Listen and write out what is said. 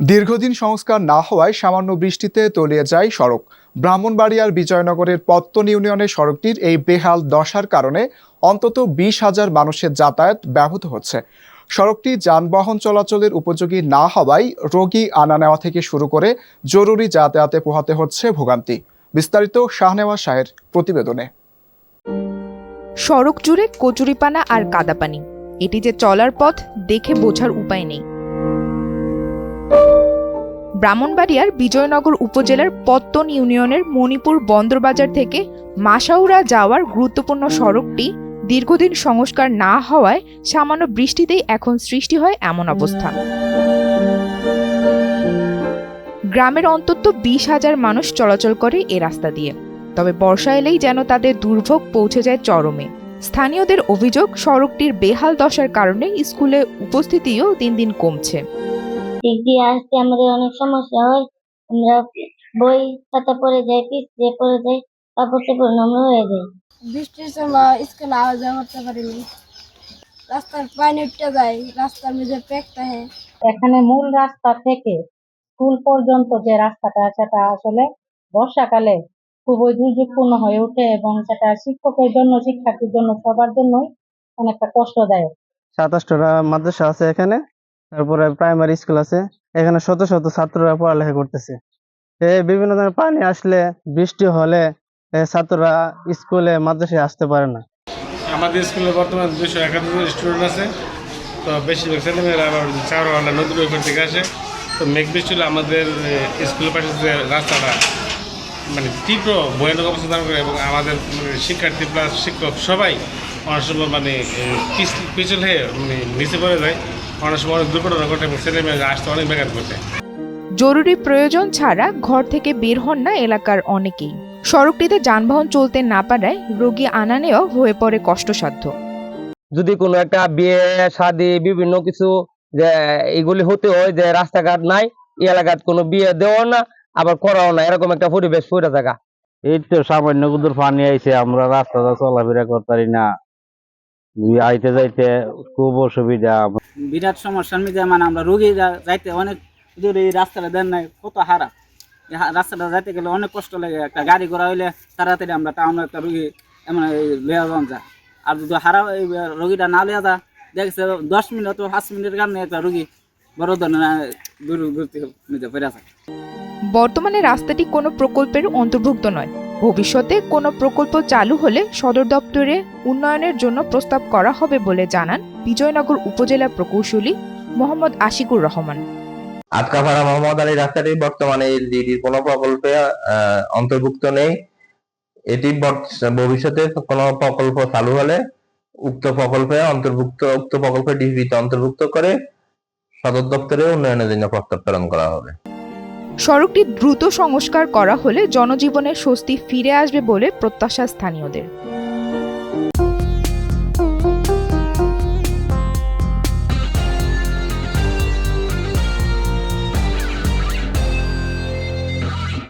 দীর্ঘদিন সংস্কার না হওয়ায় সামান্য বৃষ্টিতে তলিয়ে যায় সড়ক। ব্রাহ্মণবাড়িয়ার বিজয়নগরের পত্তন ইউনিয়নের সড়কটির এই বেহাল দশার কারণে অন্তত বিশ হাজার মানুষের যাতায়াত ব্যাহত হচ্ছে। সড়কটি যানবাহন চলাচলের উপযোগী না হওয়ায় রোগী আনা নেওয়া থেকে শুরু করে জরুরি যাতায়াতে পোহাতে হচ্ছে ভোগান্তি। বিস্তারিত শাহনেওয়া শাহের প্রতিবেদনে। সড়ক জুড়ে কচুরিপানা আর কাদাপানি। এটি যে চলার পথ, দেখে বোঝার উপায় নেই। ব্রাহ্মণবাড়িয়ার বিজয়নগর উপজেলার পত্তন ইউনিয়নের মণিপুর বন্দরবাজার থেকে মাসাউরা যাওয়ার গুরুত্বপূর্ণ সড়কটি দীর্ঘদিন সংস্কার না হওয়ায় সামান্য বৃষ্টিতেই এখন সৃষ্টি হয় এমন অবস্থা। গ্রামের অন্তত বিশ হাজার মানুষ চলাচল করে এ রাস্তা দিয়ে। তবে বর্ষা এলেই যেন তাদের দুর্ভোগ পৌঁছে যায় চরমে। স্থানীয়দের অভিযোগ, সড়কটির বেহাল দশার কারণে স্কুলে উপস্থিতিও দিন দিন কমছে। দিক দিয়ে আসতে আমাদের অনেক সমস্যা হয় আমরা বই খাতা পড়ে যাই পিছিয়ে পড়ে যাই কাপড় চোপড় নোংরা হয়ে যায়। বৃষ্টির সময় স্কুলে আওয়া যাওয়া করতে পারিনি। রাস্তার পানি উঠতে যায় রাস্তার মধ্যে প্যাক থাকে। এখানে মূল রাস্তা থেকে স্কুল পর্যন্ত যে রাস্তাটা সেটা আসলে বর্ষাকালে খুবই দুর্যোগপূর্ণ হয়ে ওঠে এবং সেটা শিক্ষকের জন্য শিক্ষার্থীর জন্য সবার জন্যই অনেকটা কষ্টদায়ক। সাতাশটা মাদ্রাসা আছে এখানে? তারপরে প্রাইমারি স্কুল আছে। এখানে শত শত ছাত্ররা পড়ালেখা করতেছে। বিভিন্ন ধরনের পানি আসলে, বৃষ্টি হলে ছাত্ররা স্কুলে মাদ্রাসায় আসতে পারে না। আমাদের স্কুলে বর্তমানে দুশো একাত্তর স্টুডেন্ট আছে। তো বেশিরভাগ ছেলেমেয়েরা আবার চারওয়ালা নদীর ওপর থেকে আসে। তো মেঘ বৃষ্টি হলে আমাদের স্কুলের পাশে যে রাস্তাটা মানে তীব্র ভয়ানক অবস্থা ধারণ করে এবং আমাদের মানে শিক্ষার্থী প্লাস শিক্ষক সবাই অনেক সময় মানে পিছল হয়ে মানে নিচে পড়ে যায়। অনেক সময় অনেক দুর্ঘটনা ঘটে এবং ছেলেমেয়েরা আসতে অনেক ব্যাঘাত ঘটে। জরুরি প্রয়োজন ছাড়া ঘর থেকে বের হন না এলাকার অনেকেই। সড়কটিতে যানবাহন চলতে না পারায় রোগী আনা নেওয়া হয়ে পড়ে কষ্টসাধ্য। যদি কোনো একটা বিয়ে শাদি বিভিন্ন কিছু যে এগুলি হতে হয় যে রাস্তাঘাট নাই এই এলাকাত কোনো বিয়ে দেওয়া না আবার করাও না এরকম একটা পরিবেশ পড়ে থাকা। এই তো সামান্য কুদুর পানি আইছে আমরা রাস্তাটা চলাফেরা করতে পারি না। আইতে যাইতে খুব অসুবিধা বিরাট সমস্যার মধ্যে মানে আমরা রোগী যাইতে অনেক দূর এই রাস্তাটা দেন নাই কত হারা। রাস্তাটা যাইতে গেলে অনেক কষ্ট লাগে একটা গাড়ি ঘোড়া হইলে তাড়াতাড়ি আমরা টাউনে একটা রুগী এমন লইয়া যাওয়া যায়। আর যদি হারা এই রোগীটা না লইয়া যা দেখছে দশ মিনিট অথবা পাঁচ মিনিটের কারণে একটা রুগী বড় ধরনের দূর দূরত্ব মধ্যে ফেরে বর্তমানে রাস্তাটি কোনো প্রকল্পের অন্তর্ভুক্ত নয়। ভবিষ্যতে কোনো প্রকল্প চালু হলে সদর দপ্তরে উন্নয়নের জন্য প্রস্তাব করা হবে বলে জানান বিজয়নগর উপজেলা প্রকৌশলী মোহাম্মদ আশিকুর রহমান। আটকাপাড়া মোহাম্মদ আলী রাস্তাটি বর্তমানে এলজিডির কোনো প্রকল্পে অন্তর্ভুক্ত নেই। এটি ভবিষ্যতে কোনো প্রকল্প চালু হলে উক্ত প্রকল্পে অন্তর্ভুক্ত, উক্ত প্রকল্পে ডিবিতে অন্তর্ভুক্ত করে সদর দপ্তরে উন্নয়নের জন্য প্রস্তাব প্রেরণ করা হবে। সড়কটি দ্রুত সংস্কার করা হলে জনজীবনের স্বস্তি ফিরে আসবে বলে প্রত্যাশা স্থানীয়দের।